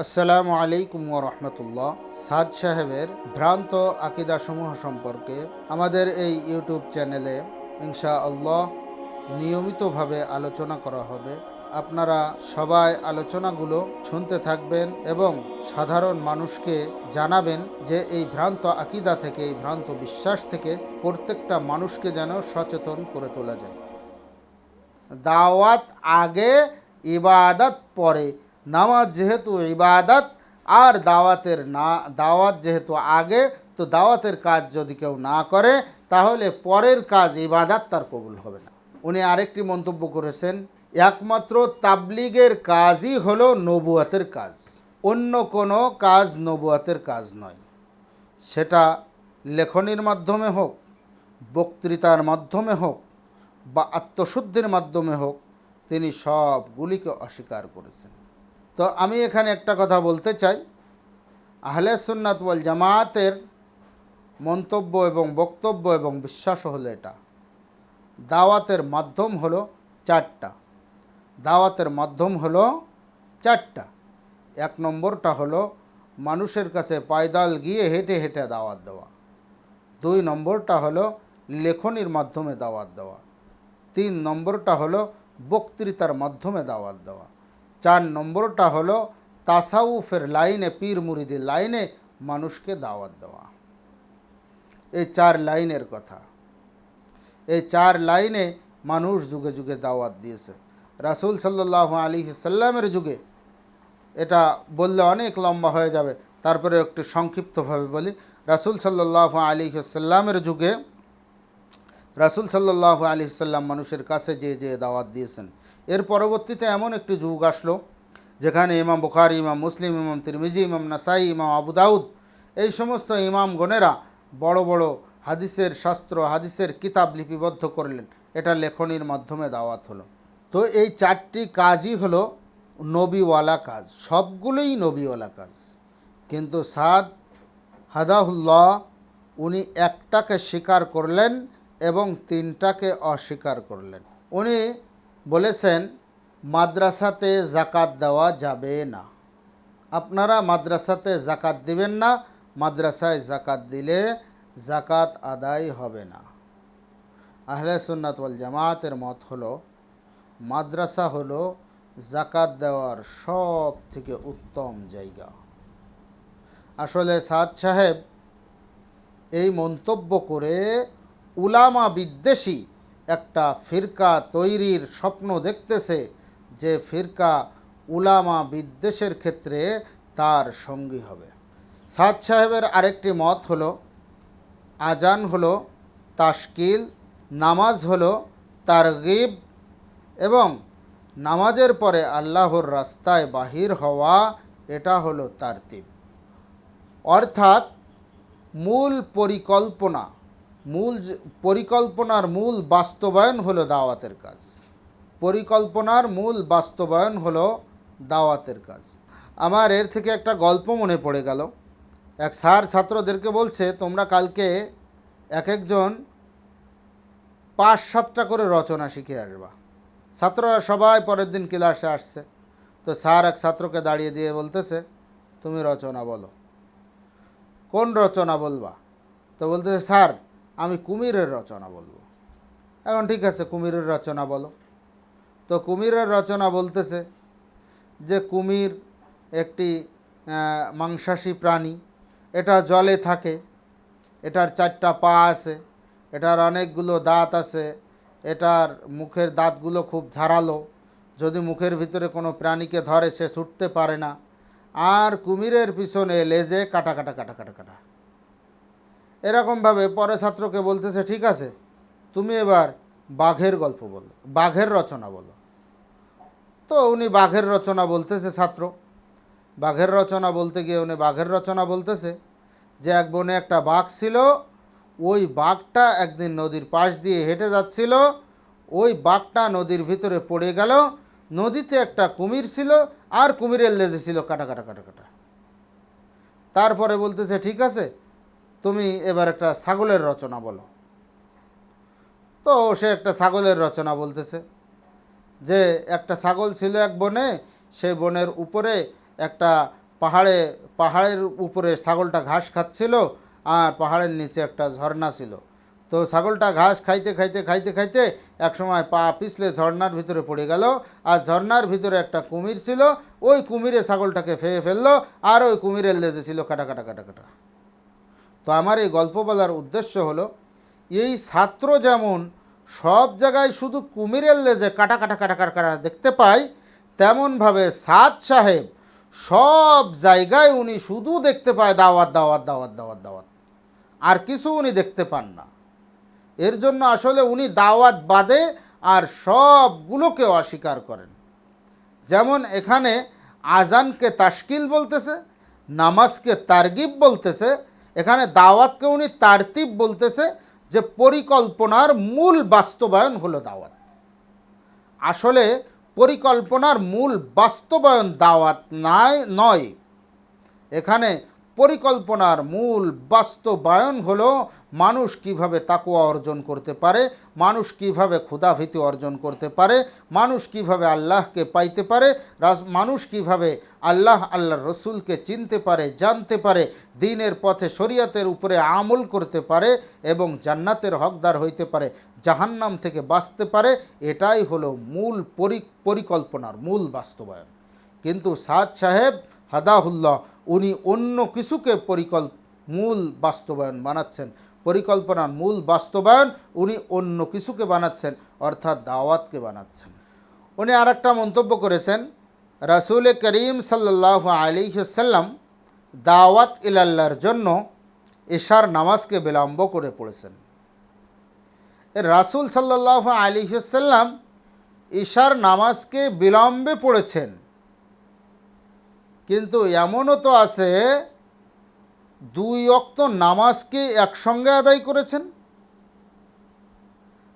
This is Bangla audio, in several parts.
আসসালামু আলাইকুম রহমতুল্লাহ। সাদ সাহেবের ভ্রান্ত আকিদাসমূহ সম্পর্কে আমাদের এই ইউটিউব চ্যানেলে ইনশা আল্লাহ নিয়মিতভাবে আলোচনা করা হবে। আপনারা সবাই আলোচনাগুলো শুনতে থাকবেন এবং সাধারণ মানুষকে জানাবেন যে এই ভ্রান্ত আকিদা থেকে, এই ভ্রান্ত বিশ্বাস থেকে প্রত্যেকটা মানুষকে যেন সচেতন করে তোলা যায়। দাওয়াত আগে, ইবাদত পরে। নামাজ যেহেতু ইবাদত, আর দাওয়াতের না, দাওয়াত যেহেতু আগে, তো দাওয়াতের কাজ যদি কেউ না করে, তাহলে পরের কাজ ইবাদত তার কবুল হবে না। উনি আরেকটি মন্তব্য করেছেন, একমাত্র তাবলিগের কাজই হলো নবুয়াতের কাজ, অন্য কোনো কাজ নবুয়াতের কাজ নয়। সেটা লেখনির মাধ্যমে হোক, বক্তৃতার মাধ্যমে হোক, বা আত্মশুদ্ধির মাধ্যমে হোক, তিনি সবগুলিকে অস্বীকার করেছেন। তো আমি এখানে একটা কথা বলতে চাই। আহলে সুন্নাত ওয়াল জামায়াতের মন্তব্য এবং বক্তব্য এবং বিশ্বাস হলো এটা। দাওয়াতের মাধ্যম হলো চারটা। দাওয়াতের মাধ্যম হলো চারটা। এক নম্বরটা হলো মানুষের কাছে পায়দাল গিয়ে হেঁটে হেঁটে দাওয়াত দেওয়া। দুই নম্বরটা হলো লেখনির মাধ্যমে দাওয়াত দেওয়া। তিন নম্বরটা হলো বক্তৃতার মাধ্যমে দাওয়াত দেওয়া। চার নম্বরটা হলো তাসাউফের লাইনে, পীর মুরিদের লাইনে মানুষকে দাওয়াত দেওয়া। এই চার লাইনের কথা। এই চার লাইনে মানুষ যুগে যুগে দাওয়াত দিয়েছে। রাসুল সাল্লাহ আলী সাল্লামের যুগে এটা বললে অনেক লম্বা হয়ে যাবে। তারপরে একটু সংক্ষিপ্তভাবে বলি। রাসুল সাল্লাহ আলী সাল্লামের যুগে রাসুল সাল্লাহ আলী সাল্লাম মানুষের কাছে যে যে দাওয়াত দিয়েছেন। এর পরবর্তীতে এমন একটি যুগ আসলো, যেখানে ইমাম বুখারি, ইমাম মুসলিম, ইমাম তিরমিজি, ইমাম নাসাই, ইমাম আবু দাউদ, এই সমস্ত ইমাম ইমামগণেরা বড় বড় হাদিসের শাস্ত্র, হাদিসের কিতাব লিপিবদ্ধ করলেন। এটা লেখনির মাধ্যমে দাওয়াত হলো। তো এই চারটি কাজই হলো নবীওয়ালা কাজ। সবগুলোই নবীওয়ালা কাজ। কিন্তু সাদ হাদাহুল্লাহ, উনি একটাকে স্বীকার করলেন এবং তিনটাকে অস্বীকার করলেন। উনি বলেছেন, মাদ্রাসাতে জাকাত দেওয়া যাবে না। আপনারা মাদ্রাসাতে জাকাত দিবেন না, মাদ্রাসায় জাকাত দিলে জাকাত আদায় হবে না। আহলে সুন্নাত জামাতের মত হলো, মাদ্রাসা হলো জাকাত দেওয়ার সব থেকে উত্তম জায়গা। আসলে সাদ সাহেব এই মন্তব্য করে উলামা বিদ্বেষী একটা ফিরকা তৈরির স্বপ্ন দেখতেছে যে ফিরকা উলামা বিদ্বেষের ক্ষেত্রে তার সঙ্গী হবে। সাদ সাহেবের আরেকটি মত হলো, আজান হলো, তাশকিল, নামাজ হলো, তারগিব এবং নামাজের পরে আল্লাহর রাস্তায় বাহির হওয়া, এটা হলো তারতিব। অর্থাৎ মূল পরিকল্পনা মূল পরিকল্পনার মূল বাস্তবায়ন হলো দাওয়াতের কাজ। পরিকল্পনার মূল বাস্তবায়ন হলো দাওয়াতের কাজ। আমার এর থেকে একটা গল্প মনে পড়ে গেল। এক স্যার ছাত্রদেরকে বলছে, তোমরা কালকে এক একজন পাঁচ সাতটা করে রচনা শিখে আসবা। ছাত্ররা সবাই পরের দিন ক্লাসে আসছে। তো স্যার এক ছাত্রকে দাঁড়িয়ে দিয়ে বলতেছে, তুমি রচনা বলো। কোন রচনা বলবা? তো বলতেছে, স্যার আমি কুমিরের রচনা বলব। এখন ঠিক আছে, কুমিরের রচনা বলো। তো কুমিরের রচনা বলতেছে যে কুমির একটি মাংসাশী প্রাণী। এটা জলে থাকে, এটার চারটা পা আছে, এটার অনেকগুলো দাঁত আছে, এটার মুখের দাঁতগুলো খুব ধারালো। যদি মুখের ভিতরে কোনো প্রাণীকে ধরে, সে ছুটতে পারে না। আর কুমিরের পিছনে লেজে কাটা কাটা কাটা কাটা কাটা। এরকমভাবে পরে ছাত্রকে বলতেছে, ঠিক আছে, তুমি এবার বাঘের গল্প বলো, বাঘের রচনা বলো। তো উনি বাঘের রচনা বলতেছে, ছাত্র। বাঘের রচনা বলতে গিয়ে উনি বাঘের রচনা বলতেছে যে, এক বনে একটা বাঘ ছিল, ওই বাঘটা একদিন নদীর পাশ দিয়ে হেঁটে যাচ্ছিল, ওই বাঘটা নদীর ভিতরে পড়ে গেল, নদীতে একটা কুমির ছিল, আর কুমিরের লেজে ছিল কাটা কাটা কাটা কাটা। তারপরে বলতেছে, ঠিক আছে তুমি এবার একটা ছাগলের রচনা বলো। তো সে একটা ছাগলের রচনা বলতেছে যে একটা ছাগল ছিল এক বনে সেই বনের উপরে একটা পাহাড়ে, পাহাড়ের উপরে ছাগলটা ঘাস খাচ্ছিল আর পাহাড়ের নিচে একটা ঝর্ণা ছিল। তো ছাগলটা ঘাস খাইতে খাইতে খাইতে খাইতে একসময় পা পিছলে ঝর্ণার ভিতরে পড়ে গেল আর ঝর্ণার ভিতরে একটা কুমির ছিল, ওই কুমিরে ছাগলটাকে ফেয়ে ফেলল আর ওই কুমিরের লেজে ছিল কাটা কাটা কাটা কাটা। তো আমার এই গল্প বলার উদ্দেশ্য হলো, এই ছাত্র যেমন সব জায়গায় শুধু কুমিরের লেজে কাটা কাটা কাটা কাটা কাটা দেখতে পায় তেমনভাবে সাদ সাহেব সব জায়গায় উনি শুধু দেখতে পায় দাওয়াত দাওয়াত দাওয়াত দাওয়াত দাওয়াত। আর কিছু উনি দেখতে পান না। এর জন্য আসলে উনি দাওয়াত বাদে আর সবগুলোকে অস্বীকার করেন। যেমন এখানে আজানকে তাশকিল বলতেছে, নামাজকে তারগিব বলতেছে এখানে দাওয়াতকে উনি তারতিব বলতেছে যে পরিকল্পনার মূল বাস্তবায়ন হলো দাওয়াত। আসলে পরিকল্পনার মূল বাস্তবায়ন দাওয়াত নাই, নয়। এখানে পরিকল্পনার মূল বাস্তবায়ন হলো মানুষ কীভাবে তাকুয়া অর্জন করতে পারে, মানুষ কীভাবে ক্ষুধাভীতি অর্জন করতে পারে, মানুষ কীভাবে আল্লাহকে পাইতে পারে মানুষ কীভাবে আল্লাহ আল্লাহ রসুলকে চিনতে পারে, জানতে পারে, দিনের পথে শরীয়তের উপরে আমল করতে পারে এবং জান্নাতের হকদার হইতে পারে, জাহান্নাম থেকে বাঁচতে পারে, এটাই হলো মূল পরি, পরিকল্পনার মূল বাস্তবায়ন। কিন্তু সাদ সাহেব হাদাহুল্লাহ উনি অন্য কিছুকে পরিকল্প মূল বাস্তবায়ন বানাচ্ছেন। পরিকল্পনার মূল বাস্তবায়ন উনি অন্য কিছুকে বানাচ্ছেন, অর্থাৎ দাওয়াতকে বানাচ্ছেন। উনি আর একটা মন্তব্য করেছেন, রাসুল করিম সাল্লাহ আলিহাল্লাম দাওয়াত ইলাল্লার জন্য এশার নামাজকে বিলম্ব করে পড়েছেন। রাসুল সাল্লাহ আলিহাল্লাম ঈশার নামাজকে বিলম্বে পড়েছেন। কিন্তু এমনও তো আছে, দুই অক্ত নামাজকে একসঙ্গে আদায় করেছেন।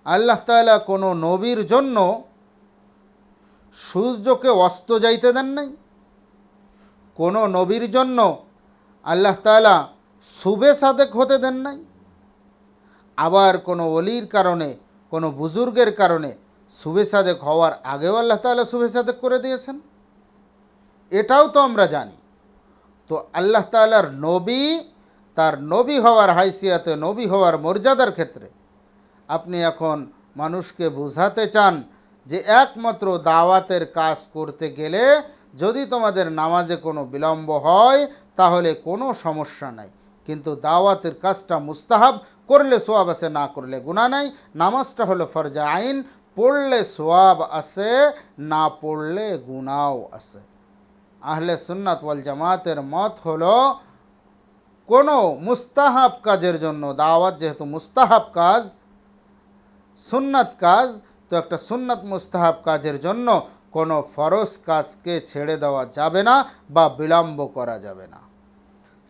আল্লাহ তাআলা কোনো নবীর জন্য সূর্যকে অস্ত যাইতে দেন নাই। কোনো নবীর জন্য আল্লাহ তাআলা শুভে সাদেক হতে দেন নাই। আবার কোনো অলির কারণে, কোনো বুজুর্গের কারণে শুভে সাদেক হওয়ার আগেও আল্লাহ তাআলা শুভে সাদেক করে দিয়েছেন। এটাও তো আমরা জানি। তো আল্লাহ তাআলার নবী, তার নবী হওয়ার হাইসিয়াতে নবী হওয়ার মর্যাদার ক্ষেত্রে আপনি এখন মানুষকে বোঝাতে চান যে একমাত্র দাওয়াতের কাজ করতে গেলে যদি তোমাদের নামাজে কোনো বিলম্ব হয়, তাহলে কোনো সমস্যা নাই। কিন্তু দাওয়াতের কাজটা মুস্তাহাব, করলে সোয়াব আছে, না করলে গুণা নাই। নামাজটা হলো ফরজা আইন, পড়লে সোয়াব আছে, না পড়লে গুণাও আছে। আহলে সুন্নাত ওয়াল জামাতের মত হলো কোনো মুস্তাহাব কাজের জন্য, দাওয়াত যেহেতু মুস্তাহাব কাজ, সুন্নাত কাজ, তো একটা সুন্নাত মুস্তাহাব কাজের জন্য কোনো ফরজ কাজকে ছেড়ে দেওয়া যাবে না বা বিলম্ব করা যাবে না।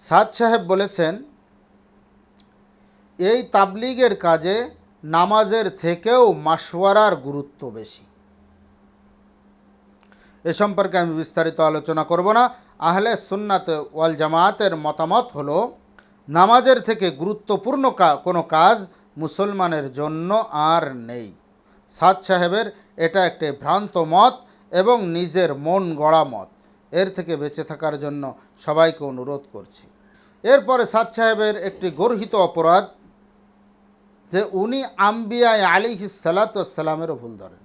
সাদ সাহেব বলেছেন, এই তাবলিগের কাজে নামাজের থেকেও মাসওয়ারার গুরুত্ব বেশি। এ সম্পর্কে আমি বিস্তারিত আলোচনা করব না। আহলে সুন্নাত ওয়াল জামায়াতের মতামত হলো, নামাজের থেকে গুরুত্বপূর্ণ কোনো কাজ মুসলমানের জন্য আর নেই। সাদ সাহেবের এটা একটি ভ্রান্ত মত এবং নিজের মন গড়া মত। এর থেকে বেঁচে থাকার জন্য সবাইকে অনুরোধ করছি। এরপরে সাদ সাহেবের একটি গর্হিত অপরাধ যে উনি আম্বিয়ায় আলী সালাতামেরও ভুল ধরেন।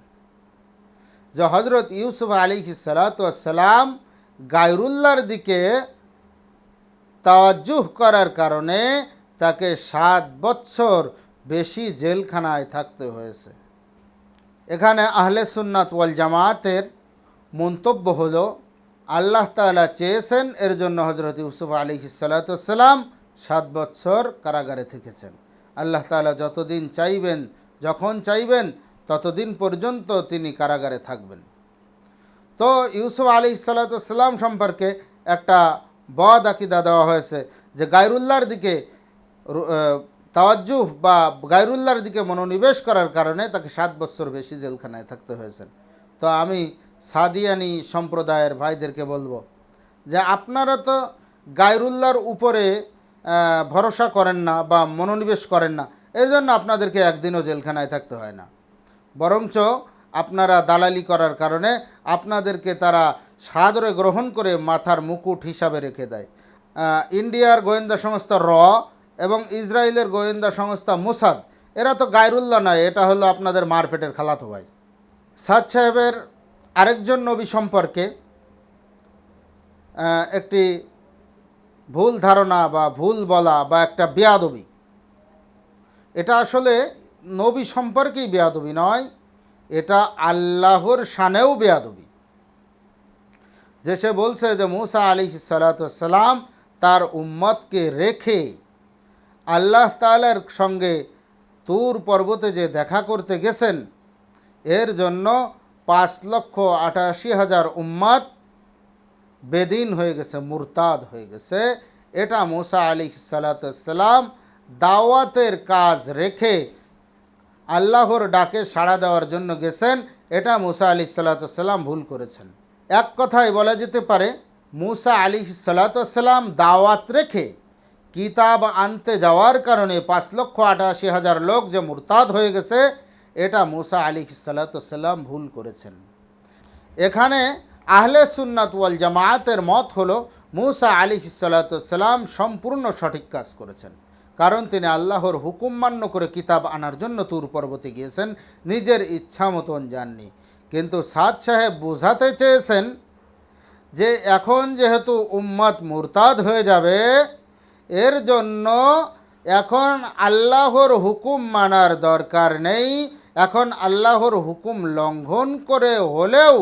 যে হজরত ইউসুফ আলী সালাতাম গায়রুল্লাহর দিকে তাওয়াজ্জুহ করার কারণে তাকে সাত বৎসর বেশি জেলখানায় থাকতে হয়েছে। এখানে আহলে সুন্নাত ওয়াল জামাতের মন্তব্য হলো, আল্লাহ তাআলা চেয়েছেন এর জন্য হজরত ইউসুফ আলী সালাতাম সাত বৎসর কারাগারে থেকেছেন। আল্লাহ তাআলা যতদিন চাইবেন, যখন চাইবেন ততদিন পর্যন্ত তিনি কারাগারে থাকবেন। তো ইউসুফ আলী সাল্লাম সম্পর্কে একটা বদ আকিদা দেওয়া হয়েছে যে গায়রুল্লাহর দিকে তাওয়াজ্জুহ বা গায়রুল্লাহর দিকে মনোনিবেশ করার কারণে তাকে সাত বছর বেশি জেলখানায় থাকতে হয়েছে। তো আমি সাদিয়ানি সম্প্রদায়ের ভাইদেরকে বলব যে আপনারা তো গায়রুল্লাহর উপরে ভরসা করেন না বা মনোনিবেশ করেন না এই জন্য আপনাদেরকে একদিনও জেলখানায় থাকতে হয় না। বরঞ্চ আপনারা দালালি করার কারণে আপনাদেরকে তারা সাদরে গ্রহণ করে মাথার মুকুট হিসাবে রেখে দেয়। ইন্ডিয়ার গোয়েন্দা সংস্থা র এবং ইসরায়েলের গোয়েন্দা সংস্থা মোসাদ, এরা তো গায়রুল্লাহ নয়, এটা হলো আপনাদের মারফেটের খালাতো ভাই। সাদ সাহেবের আরেকজন নবী সম্পর্কে একটি ভুল ধারণা বা ভুল বলা বা একটা বেয়াদবি। এটা আসলে নবী সম্পর্কেই বেয়াদবি নয়, এটা আল্লাহর শানেও বেয়াদবি। যে সে বলছে যে মুসা আলি সালাতাম তার উম্মতকে রেখে আল্লাহ তালার সঙ্গে তুর পর্বতে যে দেখা করতে গেছেন, এর জন্য পাঁচ লক্ষ আটাশি হাজার উম্মত বেদিন হয়ে গেছে, মুরতাদ হয়ে গেছে। এটা মুসা আলি সালাতাম দাওয়াতের কাজ রেখে আল্লাহর ডাকে সাড়া দেওয়ার জন্য গেছেন, এটা মুসা আলি সাল্লাতাম ভুল করেছেন। এক কথায় বলা যেতে পারে, মুসা আলী সাল্লাতাম দাওয়াত রেখে কিতাব আনতে যাওয়ার কারণে পাঁচ লক্ষ আটাশি হাজার লোক যে মুরতাদ হয়ে গেছে, এটা মুসা আলী সাল্লাতাম ভুল করেছেন। এখানে আহলে সুন্নাত ওয়াল জামায়াতের মত হলো, মুসা আলী সাল্লাতাম সম্পূর্ণ সঠিক কাজ করেছেন। কারণ তিনি আল্লাহর হুকুম মান্য করে কিতাব আনার জন্য তুর পর্বতে গিয়েছেন, নিজের ইচ্ছা মতন যাননি। কিন্তু সাদ সাহেব বোঝাতে চেয়েছেন যে এখন যেহেতু উম্মত মুরতাদ হয়ে যাবে, এর জন্য এখন আল্লাহর হুকুম মানার দরকার নেই। এখন আল্লাহর হুকুম লঙ্ঘন করে হলেও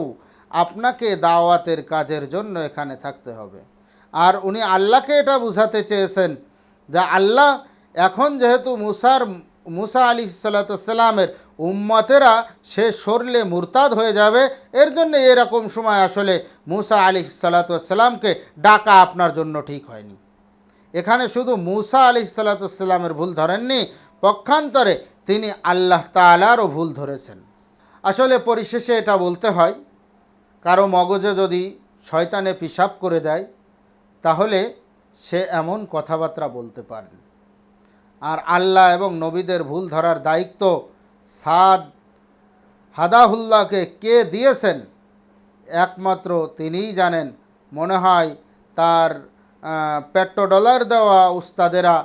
আপনাকে দাওয়াতের কাজের জন্য এখানে থাকতে হবে। আর উনি আল্লাহকে এটা বুঝাতে চেয়েছেন যে আল্লাহ এখন যেহেতু মুসার, মুসা আলী সাল্লাতামের উম্মতেরা সে সরলে মুরতাদ হয়ে যাবে, এর জন্য এরকম সময় আসলে মুসা আলী সাল্লাতামকে ডাকা আপনার জন্য ঠিক হয়নি। এখানে শুধু মুসা আলি সাল্লাতামের ভুল ধরেননি, পক্ষান্তরে তিনি আল্লাহ তালারও ভুল ধরেছেন। আসলে পরিশেষে এটা বলতে হয়, কারও মগজে যদি শয়তানে পিসাব করে দেয়, তাহলে সে এমন কথাবার্তা বলতে পারেন। আর আল্লাহ এবং নবীদের ভুল ধরার দায়িত্ব সাদ হাদাহুল্লাহকে কে দিয়েছেন? একমাত্র তিনিই জানেন। মনে হয় তার পেট্রো ডলার দেওয়া উস্তাদেরা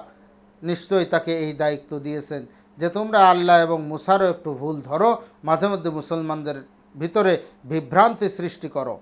নিশ্চয়ই তাকে এই দায়িত্ব দিয়েছেন। যে তোমরা আল্লাহ এবং মুসারও একটু ভুল ধরো মাঝে মধ্যে মুসলমানদের ভিতরে বিভ্রান্তি সৃষ্টি করো।